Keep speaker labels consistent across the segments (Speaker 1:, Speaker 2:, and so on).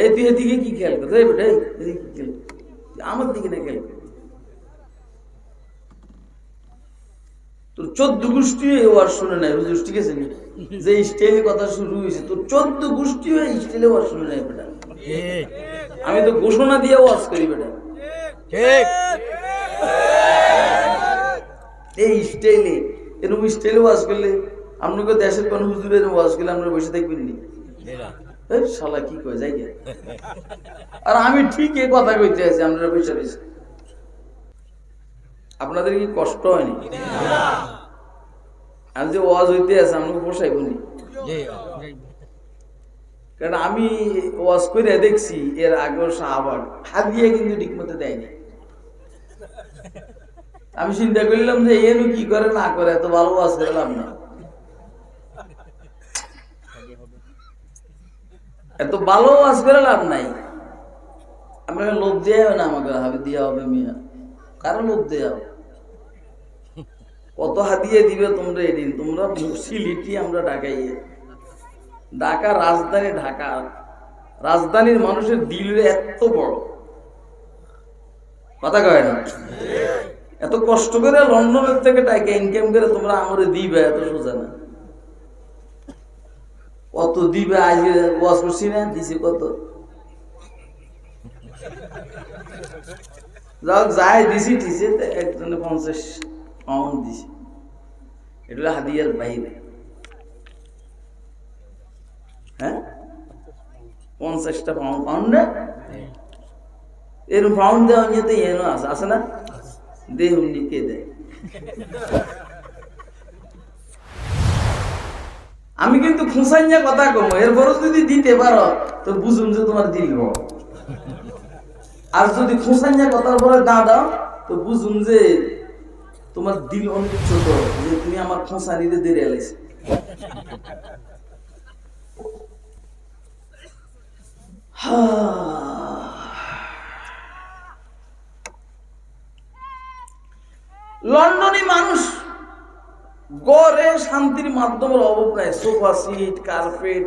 Speaker 1: এই তুই এদিকে কি খেয়াল করতে? এই বেটা এদিকে কি খেয়াল আমার দিকে না খেয়াল। তোর চোদ্দ গোষ্ঠী ওয়াজ শুনে নাই ঠিক আছে যে স্টাইলে কথা শুরু হয়েছে তোর চোদ্দ গোষ্ঠী স্টাইলে ওয়াজ শুনে নাই বেটা। আমি তো ঘোষণা দিয়ে ওয়াজ করি বেটা।
Speaker 2: ঠিক।
Speaker 1: এই স্টাইলে এরকম স্টাইলে ওয়াজ করলে আপনাকে দেশের কোন হুজুরের ওয়াজ করলে আপনারা বসে দেখবেন নি? শালা কি যাই আর আমি ঠিক কথা কইতে আছি, আপনারা আপনাদের কি কষ্ট হয়নি? আমি যে ওয়াজ হইতে আছে আমাকে পোষাইব কারণ আমি ওয়াজ করে দেখছি, এর আগেও শাহবাগ। হাত দিয়ে কিন্তু ঠিক মতো দেয়নি। আমি চিন্তা করলাম যে এনু কি করে, না করে, এত ভালো ওয়াজ করলাম না। এত ভালো ওয়াজ করে লাভ নাই। আমরা লোভ দেওয়া হবে না আমাকে, হাবি দিয়া হবে মিয়া। কারও লোভ দেওয়া হবে? কত হাতিয়ে দিবে তোমরা এদিন? তোমরা সিলিটি আমরা ঢাকাইয়ে ঢাকা রাজধানী ঢাকা। রাজধানীর মানুষের দিল এত বড়। কথা কয় না? এত কষ্ট করে লন্ডনের থেকে টাকা ইনকাম করে তোমরা আমরে দিবে, এত সোজা না। কত দিবে আজকে? ওয়াশ করছি না দিছি কত? যাও যাই, দিছি, দিছে একজনে পঞ্চাশ পাউন্ড দিছে। এটা হলো হাদিয়ার বাইরে। হ্যাঁ? পঞ্চাশটা পাউন্ড পাউন্ড না? এরকম পাউন্ড দেওয়া নিয়ে তো এনো আছে আছে না? দেহ কে দেয়? আমি কিন্তু খুঁসাইয়া কথা কম, এরপরও যদি দিতে পারো, তো বুঝুন যে তোমার দিল আর যদি খুঁসাইয়া কথার পরে না দাও, তো বুঝুন যে তোমার দিল অনেক ছোট, যে তুমি আমার খোঁসা নিতে দেরি এলাইছে লন্ডনে মানুষ গড়ে শান্তির মাধ্যমের অভাব নাই। Sofa seat, carpet,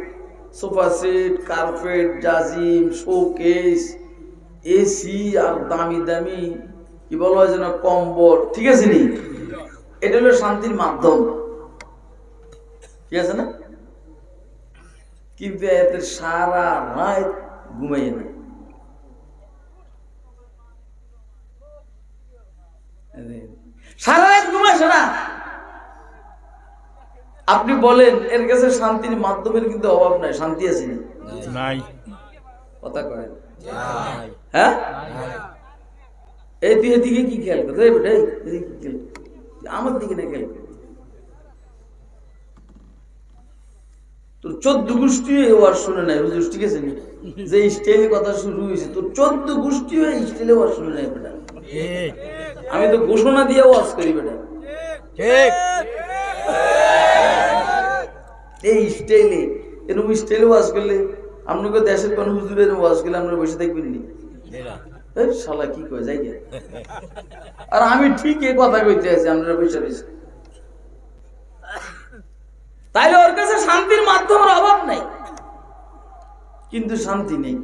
Speaker 1: sofa seat, carpet, জাজিম, showcase, AC আর দামি দামি, কি বলা হয় যেন, কম্বল। ঠিক আছে নি? এটা হলো শান্তির মাধ্যম। ঠিক আছে না? কিন্তু এতে সারা রাত ঘুমাই না সারা রাত ঘুমাইছে না? আপনি বলেন এর কাছে শান্তির মাধ্যমের কিন্তু অভাব নাই শান্তি আছে
Speaker 2: নাই।
Speaker 1: কথা কয়। হ্যাঁ? এই তুই এদিকে কি খেয়াল করতে আমার দিকে না খেয়াল তোর চোদ্দ গোষ্ঠী ওয়ার শুনে নাই বুঝিস ঠিক আছে যে স্টাইলে কথা শুরু হয়েছে তোর চোদ্দ গোষ্ঠী এই স্টাইলে ওয়ার শুনে নাই বেটা। আমি তো ঘোষণা দিয়ে ওয়াজ করি বেটা।
Speaker 2: ঠিক।
Speaker 1: এই স্টাইলে এরকম স্টাইলে ওয়াজ করলে? আপনাকে দেশের কোন হুজুরের ওয়াজ করলে আমরা বসে থাকবেন নি? শালা কি কয়, যাই আর আমি ঠিক এই কথা কইতে আছি আমরা বসে রয়েছি তাইলে ওর কাছে শান্তির মাধ্যমের অভাব নাই। কিন্তু শান্তি নেই।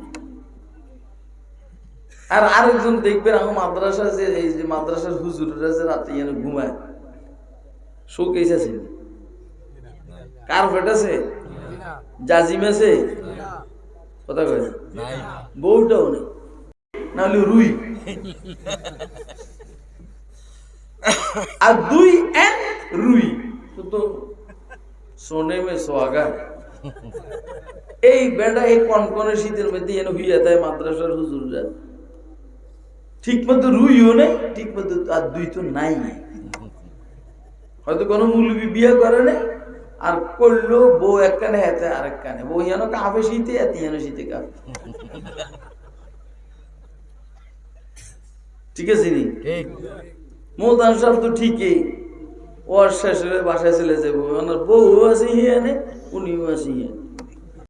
Speaker 1: আর আরেকজন দেখবেন, আমার মাদ্রাসা যে এই যে মাদ্রাসার হুজুররা রাতে যেন ঘুমায়, শোকেস আছে। কার্পেট আছে? জাজিম আছে কথা কয় বউটাও নেই। না নাহলে রুই। আর দুই এক রুই। তো সোনে মে সোহাগা। এই বেটা এই কনকনে শীতের মধ্যে এনে হইয়া তাই মাদ্রাসার হুজুররা। ঠিক মতো রুইও নেই ঠিক মতো আর দুই তো নাই। হয়তো কোনো মুলবি বিয়ে করে নাই। আর করল বউ এক কানে হাতে আরেক কানে বউ যেন কাঁপে শীতে এত যেন শীতে কাফে। ঠিক আছে নি? মৌদান সাহেব তো ঠিকই। ওর শেষে বাসায় চলে যাব। ওনার বউ আছে হিয়ানে উনিও আছে হিয়ানে